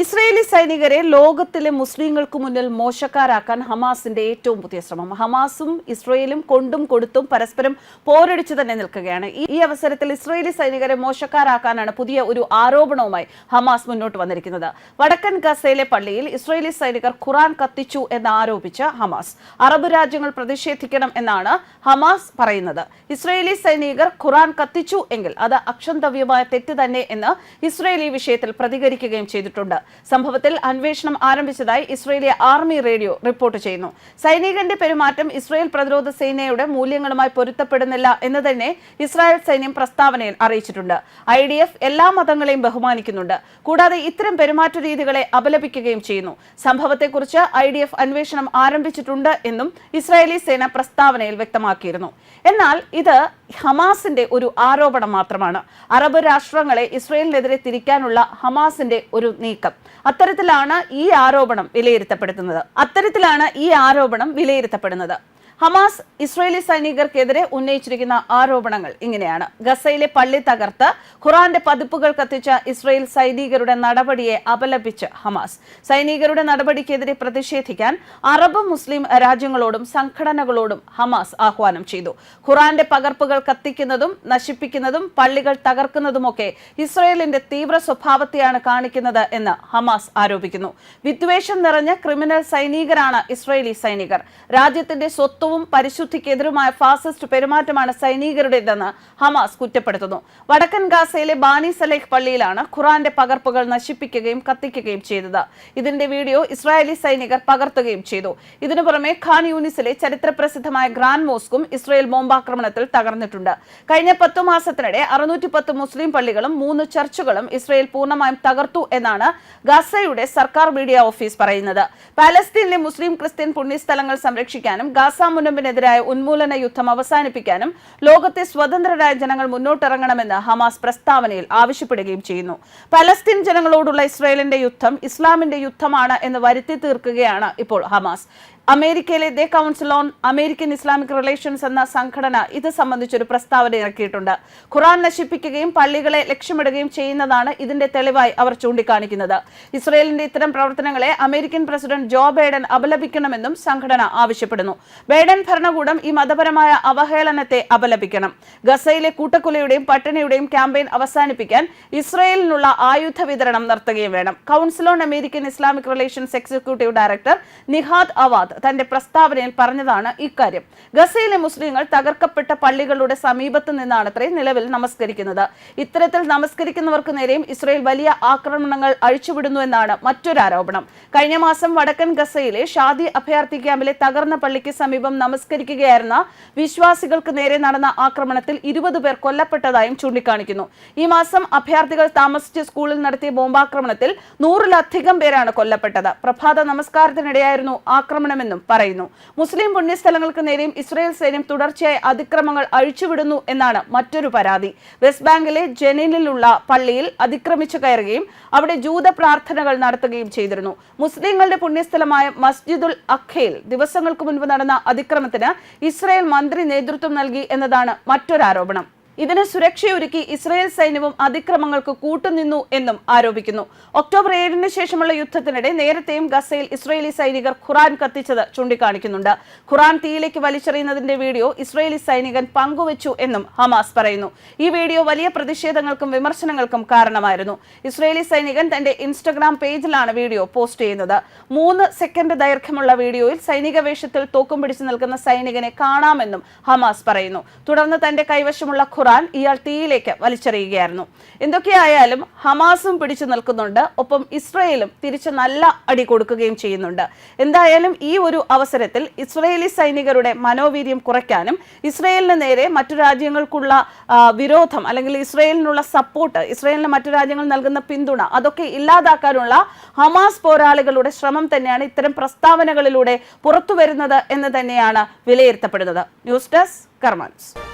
Israeli സൈനികരെ ലോകത്തിലെ മുസ്ലിങ്ങൾക്ക് മുന്നിൽ മോശക്കാരാക്കാൻ ഹമാസിന്റെ ഏറ്റവും പുതിയ ശ്രമം. ഹമാസും ഇസ്രയേലും കൊണ്ടും കൊടുത്തും പരസ്പരം പോരടിച്ചു തന്നെ നിൽക്കുകയാണ്. ഈ- അവസരത്തിൽ ഇസ്രയേലി സൈനികരെ മോശക്കാരാക്കാനാണ് പുതിയ ഒരു ആരോപണവുമായി ഹമാസ് മുന്നോട്ട് വന്നിരിക്കുന്നത്. വടക്കൻ ഗസയിലെ പള്ളിയിൽ ഇസ്രയേലി സൈനികർ ഖുറാൻ കത്തിച്ചു എന്ന് ആരോപിച്ച ഹമാസ്. അറബ് രാജ്യങ്ങൾ പ്രതിഷേധിക്കണം എന്നാണ് ഹമാസ് പറയുന്നത്. ഇസ്രയേലി സൈനികർ ഖുറാൻ കത്തിച്ചു എങ്കിൽ അത് അക്ഷന്തവ്യമായ തെറ്റ് തന്നെ എന്ന് ഇസ്രയേലി വിഷയത്തിൽ പ്രതികരിക്കുകയും ചെയ്തിട്ടുണ്ട്. സംഭവത്തിൽ അന്വേഷണം ആരംഭിച്ചതായി ഇസ്രയേലിയ ആർമി റേഡിയോ റിപ്പോർട്ട് ചെയ്യുന്നു. സൈനികന്റെ പെരുമാറ്റം ഇസ്രയേൽ പ്രതിരോധ സേനയുടെ മൂല്യങ്ങളുമായി പൊരുത്തപ്പെടുന്നില്ല എന്ന് തന്നെ ഇസ്രായേൽ സൈന്യം പ്രസ്താവനയിൽ അറിയിച്ചിട്ടുണ്ട്. ഐ ഡി എഫ് എല്ലാ മതങ്ങളെയും ബഹുമാനിക്കുന്നുണ്ട്. കൂടാതെ ഇത്തരം പെരുമാറ്റ രീതികളെ അപലപിക്കുകയും ചെയ്യുന്നു. സംഭവത്തെക്കുറിച്ച് ഐ ഡി എഫ് അന്വേഷണം ആരംഭിച്ചിട്ടുണ്ട് എന്നും ഇസ്രായേലി സേന പ്രസ്താവനയിൽ വ്യക്തമാക്കിയിരുന്നു. എന്നാൽ ഇത് ഹമാസിന്റെ ഒരു ആരോപണം മാത്രമാണ്. അറബ് രാഷ്ട്രങ്ങളെ ഇസ്രയേലിനെതിരെ തിരിക്കാനുള്ള ഹമാസിന്റെ ഒരു നീക്കം. അത്തരത്തിലാണ് ഈ ആരോപണം വിലയിരുത്തപ്പെടുന്നത്. അത്തരത്തിലാണ് ഈ ആരോപണം വിലയിരുത്തപ്പെടുന്നത്. ഹമാസ് ഇസ്രയേലി സൈനികർക്കെതിരെ ഉന്നയിച്ചിരിക്കുന്ന ആരോപണങ്ങൾ ഇങ്ങനെയാണ്. ഗസയിലെ പള്ളി തകർത്ത് ഖുറാന്റെ പതിപ്പുകൾ കത്തിച്ച ഇസ്രയേൽ സൈനികരുടെ നടപടിയെ അപലപിച്ച് ഹമാസ്. സൈനികരുടെ നടപടിക്കെതിരെ പ്രതിഷേധിക്കാൻ അറബ് മുസ്ലിം രാജ്യങ്ങളോടും സംഘടനകളോടും ഹമാസ് ആഹ്വാനം ചെയ്തു. ഖുറാന്റെ പകർപ്പുകൾ കത്തിക്കുന്നതും നശിപ്പിക്കുന്നതും പള്ളികൾ തകർക്കുന്നതുമൊക്കെ ഇസ്രയേലിന്റെ തീവ്ര സ്വഭാവത്തെയാണ് കാണിക്കുന്നത് എന്ന് ഹമാസ് ആരോപിക്കുന്നു. വിദ്വേഷം നിറഞ്ഞ ക്രിമിനൽ സൈനികരാണ് ഇസ്രയേലി സൈനികർ. രാജ്യത്തിന്റെ സ്വത്വവും പരിശുദ്ധിക്കെതിരുമായ ഫാസിസ്റ്റ് പെരുമാറ്റമാണ് സൈനികരുടേതെന്ന് ഹമാസ് കുറ്റപ്പെടുത്തുന്നു. വടക്കൻ ഗാസയിലെ ബാനി സലേഖ് പള്ളിയിലാണ് ഖുറാന്റെ പകർപ്പുകൾ നശിപ്പിക്കുകയും കത്തിക്കുകയും ചെയ്തത്. ഇതിന്റെ വീഡിയോ ഇസ്രായേലി സൈനികർ പകർത്തുകയും ചെയ്തു. ഇതിനു പുറമെ ഖാൻ യൂണിസിലെ ചരിത്രപ്രസിദ്ധമായ ഗ്രാൻഡ് മോസ്കും ഇസ്രായേൽ ബോംബാക്രമണത്തിൽ തകർന്നിട്ടുണ്ട്. കഴിഞ്ഞ പത്തു മാസത്തിനിടെ അറുന്നൂറ്റി പത്ത് മുസ്ലിം പള്ളികളും മൂന്ന് ചർച്ചുകളും ഇസ്രായേൽ പൂർണമായും തകർത്തു എന്നാണ് ഗാസയുടെ സർക്കാർ മീഡിയ ഓഫീസ് പറയുന്നത്. പാലസ്തീനിലെ മുസ്ലിം ക്രിസ്ത്യൻ പുണ്യസ്ഥലങ്ങൾ സംരക്ഷിക്കാനും ഗാസ മുനമ്പിനെതിരായ ഉന്മൂലന യുദ്ധം അവസാനിപ്പിക്കാനും ലോകത്തെ സ്വതന്ത്രരായ ജനങ്ങൾ മുന്നോട്ടിറങ്ങണമെന്ന് ഹമാസ് പ്രസ്താവനയിൽ ആവശ്യപ്പെടുകയും ചെയ്യുന്നു. പലസ്തീൻ ജനങ്ങളോടുള്ള ഇസ്രായേലിന്റെ യുദ്ധം ഇസ്ലാമിന്റെ യുദ്ധമാണ് എന്ന് വരുത്തി തീർക്കുകയാണ് ഇപ്പോൾ ഹമാസ്. അമേരിക്കയിലെ the council on American Islamic relations എന്ന സംഘടന ഇത് സംബന്ധിച്ചൊരു പ്രസ്താവന ഇറക്കിയിട്ടുണ്ട്. ഖുറാൻ നശിപ്പിക്കുകയും പള്ളികളെ ലക്ഷ്യമിടുകയും ചെയ്യുന്നതാണ് ഇതിന്റെ തെളിവായി അവർ ചൂണ്ടിക്കാണിക്കുന്നത്. ഇസ്രയേലിന്റെ ഇത്തരം പ്രവർത്തനങ്ങളെ അമേരിക്കൻ പ്രസിഡന്റ് ജോ ബൈഡൻ അപലപിക്കണമെന്നും സംഘടന ആവശ്യപ്പെടുന്നു. ബൈഡൻ ഭരണകൂടം ഈ മതപരമായ അവഹേളനത്തെ അപലപിക്കണം. ഗസയിലെ കൂട്ടക്കൊലയുടെയും പട്ടിണിയുടെയും ക്യാമ്പയിൻ അവസാനിപ്പിക്കാൻ ഇസ്രയേലിനുള്ള ആയുധ വിതരണം നടത്തുകയും വേണം. Council on American Islamic relations executive director Nihad Awad തന്റെ പ്രസ്താവനയിൽ പറഞ്ഞതാണ് ഇക്കാര്യം. ഗസയിലെ മുസ്ലിങ്ങൾ തകർക്കപ്പെട്ട പള്ളികളുടെ സമീപത്ത് നിന്നാണത്രേ നിലവിൽ നമസ്കരിക്കുന്നത്. ഇത്തരത്തിൽ നമസ്കരിക്കുന്നവർക്ക് നേരെയും ഇസ്രയേൽ വലിയ ആക്രമണങ്ങൾ അഴിച്ചുവിടുന്നു എന്നാണ് മറ്റൊരു ആരോപണം കഴിഞ്ഞ മാസം വടക്കൻ ഗസയിലെ ഷാദി അഭയാർത്ഥി ക്യാമ്പിലെ തകർന്ന പള്ളിക്ക് സമീപം നമസ്കരിക്കുകയായിരുന്ന വിശ്വാസികൾക്ക് നേരെ നടന്ന ആക്രമണത്തിൽ ഇരുപത് പേർ കൊല്ലപ്പെട്ടതായും ചൂണ്ടിക്കാണിക്കുന്നു. ഈ മാസം അഭയാർത്ഥികൾ താമസിച്ച സ്കൂളിൽ നടത്തിയ ബോംബാക്രമണത്തിൽ നൂറിലധികം പേരാണ് കൊല്ലപ്പെട്ടത്. പ്രഭാത നമസ്കാരത്തിനിടെയായിരുന്നു ആക്രമണമെന്നും പറയുന്നു. മുസ്ലിം പുണ്യസ്ഥലങ്ങൾക്ക് നേരെയും ഇസ്രായേൽ സൈന്യം തുടർച്ചയായി അതിക്രമങ്ങൾ അഴിച്ചുവിടുന്നു എന്നാണ് മറ്റൊരു പരാതി. വെസ്റ്റ് ബാങ്കിലെ ജനീനിലുള്ള പള്ളിയിൽ അതിക്രമിച്ചു കയറുകയും അവിടെ ജൂത പ്രാർത്ഥനകൾ നടത്തുകയും ചെയ്തിരുന്നു. മുസ്ലിങ്ങളുടെ പുണ്യസ്ഥലമായ മസ്ജിദുൽ അഖയിൽ ദിവസങ്ങൾക്ക് മുൻപ് നടന്ന അതിക്രമത്തിന് ഇസ്രായേൽ മന്ത്രി നേതൃത്വം നൽകി എന്നതാണ് മറ്റൊരു ആരോപണം ഇതിന് സുരക്ഷയൊരുക്കി ഇസ്രായേൽ സൈന്യവും അതിക്രമങ്ങൾക്ക് കൂട്ടുനിന്നു എന്നും ആരോപിക്കുന്നു. ഒക്ടോബർ ഏഴിന് ശേഷമുള്ള യുദ്ധത്തിനിടെ നേരത്തെയും ഗസയിൽ ഇസ്രയേലി സൈനികർ ഖുറാൻ കത്തിച്ചത് ചൂണ്ടിക്കാണിക്കുന്നുണ്ട്. ഖുറാൻ തീയിലേക്ക് വലിച്ചെറിയുന്നതിന്റെ വീഡിയോ ഇസ്രയേലി സൈനികൻ പങ്കുവച്ചു എന്നും ഹമാസ് പറയുന്നു. ഈ വീഡിയോ വലിയ പ്രതിഷേധങ്ങൾക്കും വിമർശനങ്ങൾക്കും കാരണമായിരുന്നു. ഇസ്രയേലി സൈനികൻ തന്റെ ഇൻസ്റ്റഗ്രാം പേജിലാണ് വീഡിയോ പോസ്റ്റ് ചെയ്യുന്നത്. മൂന്ന് സെക്കൻഡ് ദൈർഘ്യമുള്ള വീഡിയോയിൽ സൈനിക വേഷത്തിൽ തോക്കും പിടിച്ചു നിൽക്കുന്ന സൈനികനെ കാണാമെന്നും ഹമാസ് പറയുന്നു. തുടർന്ന് തന്റെ കൈവശമുള്ള ഖുറാൻ ഇയാൾ തീയിലേക്ക് വലിച്ചെറിയുകയായിരുന്നു. എന്തൊക്കെയായാലും ഹമാസും പിടിച്ചു നിൽക്കുന്നുണ്ട്. ഒപ്പം ഇസ്രയേലും തിരിച്ച് നല്ല അടി കൊടുക്കുകയും ചെയ്യുന്നുണ്ട്. എന്തായാലും ഈ ഒരു അവസരത്തിൽ ഇസ്രയേലി സൈനികരുടെ മനോവീര്യം കുറയ്ക്കാനും ഇസ്രയേലിന് നേരെ മറ്റു രാജ്യങ്ങൾക്കുള്ള വിരോധം അല്ലെങ്കിൽ ഇസ്രയേലിനുള്ള സപ്പോർട്ട് ഇസ്രയേലിന് മറ്റു രാജ്യങ്ങൾ നൽകുന്ന പിന്തുണ അതൊക്കെ ഇല്ലാതാക്കാനുള്ള ഹമാസ് പോരാളികളുടെ ശ്രമം തന്നെയാണ് ഇത്തരം പ്രസ്താവനകളിലൂടെ പുറത്തു വരുന്നത് എന്ന് തന്നെയാണ് വിലയിരുത്തപ്പെടുന്നത്. News desk കർമാൻസ്